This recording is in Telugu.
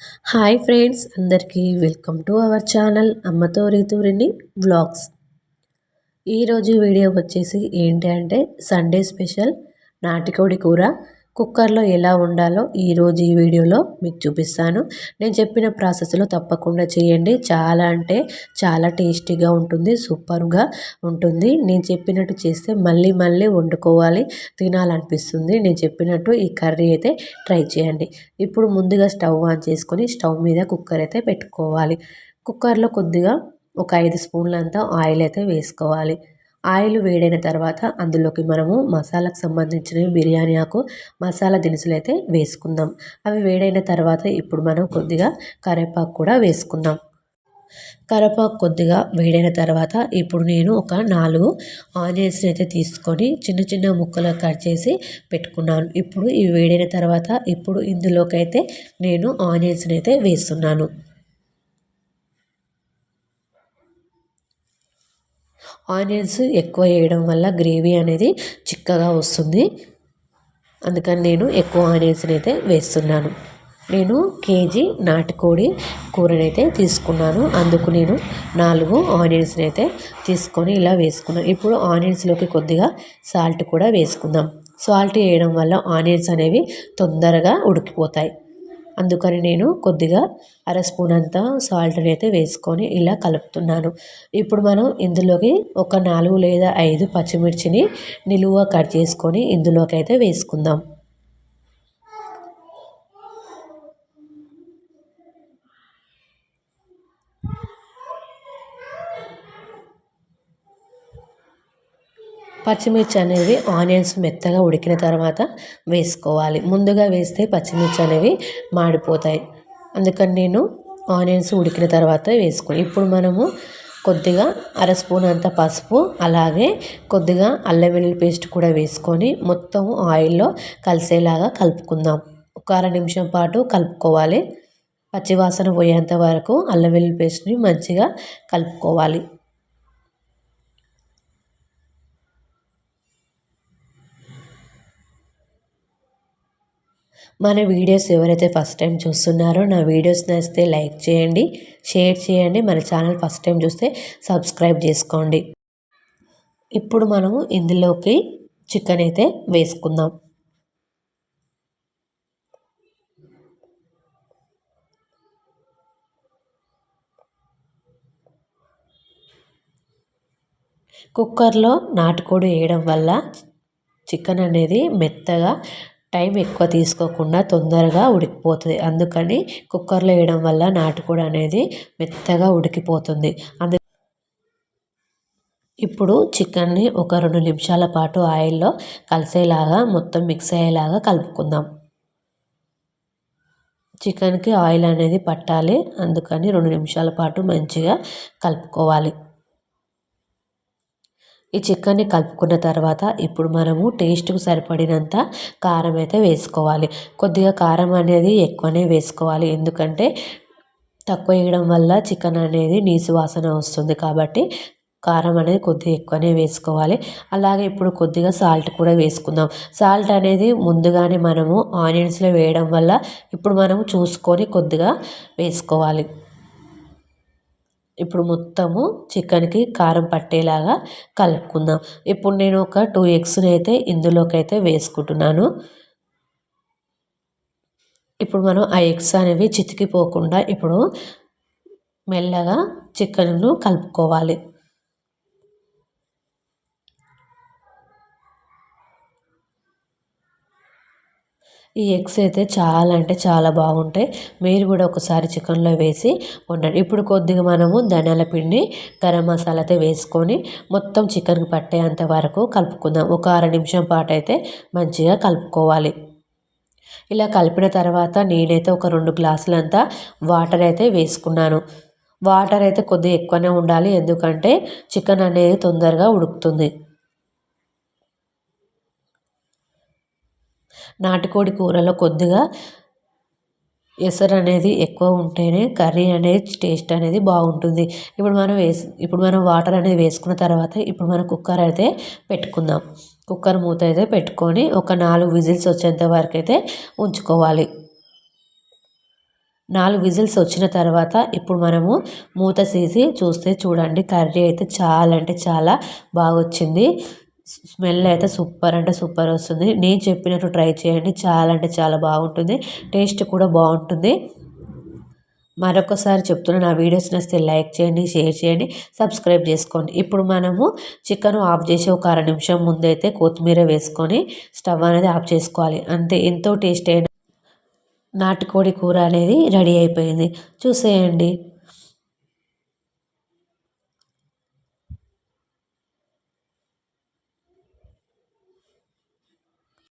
హాయ్ ఫ్రెండ్స్ అందరికీ వెల్కమ్ టు అవర్ ఛానల్ అమ్మతో రీతూరిని వ్లాగ్స్. ఈరోజు వీడియో వచ్చేసి ఏంటి అంటే సండే స్పెషల్ నాటికోడి కూర. కుక్కర్లో ఎలా ఉండాలో ఈరోజు ఈ వీడియోలో మీకు చూపిస్తాను. నేను చెప్పిన ప్రాసెస్లో తప్పకుండా చేయండి. చాలా అంటే చాలా టేస్టీగా ఉంటుంది సూపర్గా ఉంటుంది. నేను చెప్పినట్టు చేస్తే మళ్ళీ మళ్ళీ వండుకోవాలి తినాలనిపిస్తుంది. నేను చెప్పినట్టు ఈ కర్రీ అయితే ట్రై చేయండి. ఇప్పుడు ముందుగా స్టవ్ ఆన్ చేసుకొని స్టవ్ మీద కుక్కర్ అయితే పెట్టుకోవాలి. కుక్కర్లో కొద్దిగా ఒక ఐదు స్పూన్లంతా ఆయిల్ అయితే వేసుకోవాలి. ఆయిల్ వేడైన తర్వాత అందులోకి మనము మసాలాకు సంబంధించిన బిర్యానీ ఆకు మసాలా దినుసులు అయితే వేసుకుందాం. అవి వేడైన తర్వాత ఇప్పుడు మనం కొద్దిగా కరివేపాకు కూడా వేసుకుందాం. కరపాకు కొద్దిగా వేడైన తర్వాత ఇప్పుడు నేను ఒక నాలుగు ఆనియన్స్ని అయితే తీసుకొని చిన్న చిన్న ముక్కలు కట్ చేసి పెట్టుకున్నాను. ఇప్పుడు ఇవి వేడైన తర్వాత ఇప్పుడు ఇందులోకి అయితే నేను ఆనియన్స్ని అయితే వేస్తున్నాను. ఆనియన్స్ ఎక్కువ వేయడం వల్ల గ్రేవీ అనేది చిక్కగా వస్తుంది. అందుకని నేను ఎక్కువ ఆనియన్స్ని అయితే వేస్తున్నాను. నేను కేజీ నాటుకోడి కూరనైతే తీసుకున్నాను. అందుకు నేను నాలుగు ఆనియన్స్ని అయితే తీసుకొని ఇలా వేసుకున్నాను ఇప్పుడు ఆనియన్స్లోకి కొద్దిగా సాల్ట్ కూడా వేసుకుందాం. సాల్ట్ వేయడం వల్ల ఆనియన్స్ అనేవి తొందరగా ఉడికిపోతాయి. అందుకని నేను కొద్దిగా అర స్పూన్ అంతా సాల్ట్ని అయితే వేసుకొని ఇలా కలుపుతున్నాను. ఇప్పుడు మనం ఇందులోకి ఒక నాలుగు లేదా ఐదు పచ్చిమిర్చిని నిలువ కట్ చేసుకొని ఇందులోకి అయితే వేసుకుందాం. పచ్చిమిర్చి అనేవి ఆనియన్స్ మెత్తగా ఉడికిన తర్వాత వేసుకోవాలి. ముందుగా వేస్తే పచ్చిమిర్చి అనేవి మాడిపోతాయి. అందుకని నేను ఆనియన్స్ ఉడికిన తర్వాత వేసుకుని ఇప్పుడు మనము కొద్దిగా అర స్పూన్ అంత పసుపు అలాగే కొద్దిగా అల్లం వెల్లుల్లి పేస్ట్ కూడా వేసుకొని మొత్తం ఆయిల్లో కలిసేలాగా కలుపుకుందాం. ఒక అర నిమిషం పాటు కలుపుకోవాలి. పచ్చివాసన పోయేంత వరకు అల్లం వెల్లుల్లి పేస్ట్ని మంచిగా కలుపుకోవాలి. మన వీడియోస్ ఎవరైతే ఫస్ట్ టైం చూస్తున్నారో నా వీడియోస్ నచ్చితే లైక్ చేయండి షేర్ చేయండి మన ఛానల్ ఫస్ట్ టైం చూస్తే సబ్స్క్రైబ్ చేసుకోండి. ఇప్పుడు మనము ఇందులోకి చికెన్ అయితే వేసుకుందాం. కుక్కర్లో నాటుకోడి వేయడం వల్ల చికెన్ అనేది మెత్తగా టైం ఎక్కువ తీసుకోకుండా తొందరగా ఉడికిపోతుంది. అందుకని కుక్కర్లో వేయడం వల్ల నాటుకోడి అనేది మెత్తగా ఉడికిపోతుంది. అందు ఇప్పుడు చికెన్ని ఒక రెండు నిమిషాల పాటు ఆయిల్లో కలిసేలాగా మొత్తం మిక్స్ అయ్యేలాగా కలుపుకుందాం. చికెన్కి ఆయిల్ అనేది పట్టాలి. అందుకని రెండు నిమిషాల పాటు మంచిగా కలుపుకోవాలి. ఈ చికెన్ని కలుపుకున్న తర్వాత ఇప్పుడు మనము టేస్ట్కు సరిపడినంత కారం అయితే వేసుకోవాలి. కొద్దిగా కారం అనేది ఎక్కువనే వేసుకోవాలి. ఎందుకంటే తక్కువ వేయడం వల్ల చికెన్ అనేది నీసు వాసన వస్తుంది కాబట్టి కారం అనేది కొద్దిగా ఎక్కువనే వేసుకోవాలి. అలాగే ఇప్పుడు కొద్దిగా సాల్ట్ కూడా వేసుకుందాం. సాల్ట్ అనేది ముందుగానే మనము ఆనియన్స్లో వేయడం వల్ల ఇప్పుడు మనము చూసుకొని కొద్దిగా వేసుకోవాలి. ఇప్పుడు మొత్తము చికెన్కి కారం పట్టేలాగా కలుపుకుందాం. ఇప్పుడు నేను ఒక టూ ఎగ్స్ని అయితే ఇందులోకైతే వేసుకుంటున్నాను. ఇప్పుడు మనం ఆ ఎగ్స్ అనేవి చితికిపోకుండా ఇప్పుడు మెల్లగా చికెన్ను కలుపుకోవాలి. ఈ ఎగ్స్ అయితే చాలా అంటే చాలా బాగుంటాయి. మీరు కూడా ఒకసారి చికెన్లో వేసి వండండి ఇప్పుడు కొద్దిగా మనము ధనియాల పిండి గరం మసాలా అయితే వేసుకొని మొత్తం చికెన్కి పట్టేంత వరకు కలుపుకుందాం. ఒక అర నిమిషం పాటు అయితే మంచిగా కలుపుకోవాలి. ఇలా కలిపిన తర్వాత నేనైతే ఒక రెండు గ్లాసులంతా వాటర్ అయితే వేసుకున్నాను. వాటర్ అయితే కొద్దిగా ఎక్కువనే ఉండాలి. ఎందుకంటే చికెన్ అనేది తొందరగా ఉడుకుతుంది. నాటుకోడి కూరలో కొద్దిగా ఎసరు అనేది ఎక్కువ ఉంటేనే కర్రీ అనేది టేస్ట్ అనేది బాగుంటుంది. ఇప్పుడు మనం వేసి ఇప్పుడు మనం వాటర్ అనేది వేసుకున్న తర్వాత ఇప్పుడు మనం కుక్కర్ అయితే పెట్టుకుందాం. కుక్కర్ మూత అయితే పెట్టుకొని ఒక నాలుగు విజిల్స్ వచ్చేంత వరకు అయితే ఉంచుకోవాలి. నాలుగు విజిల్స్ వచ్చిన తర్వాత ఇప్పుడు మనము మూత తీసి చూస్తే చూడండి కర్రీ అయితే చాలా అంటే చాలా బాగా వచ్చింది స్మెల్ అయితే సూపర్ అంటే సూపర్ వస్తుంది. నేను చెప్పినట్టు ట్రై చేయండి. చాలా అంటే చాలా బాగుంటుంది. టేస్ట్ కూడా బాగుంటుంది. మరొకసారి చెప్తున్నా నా వీడియోస్ నచ్చితే లైక్ చేయండి షేర్ చేయండి సబ్స్క్రైబ్ చేసుకోండి. ఇప్పుడు మనము చికెన్ ఆఫ్ చేసి ఒక అర నిమిషం ముందైతే కొత్తిమీర వేసుకొని స్టవ్ అనేది ఆఫ్ చేసుకోవాలి. అంతే ఎంతో టేస్ట్ అయిన నాటుకోడి కూర అనేది రెడీ అయిపోయింది. చూసేయండి.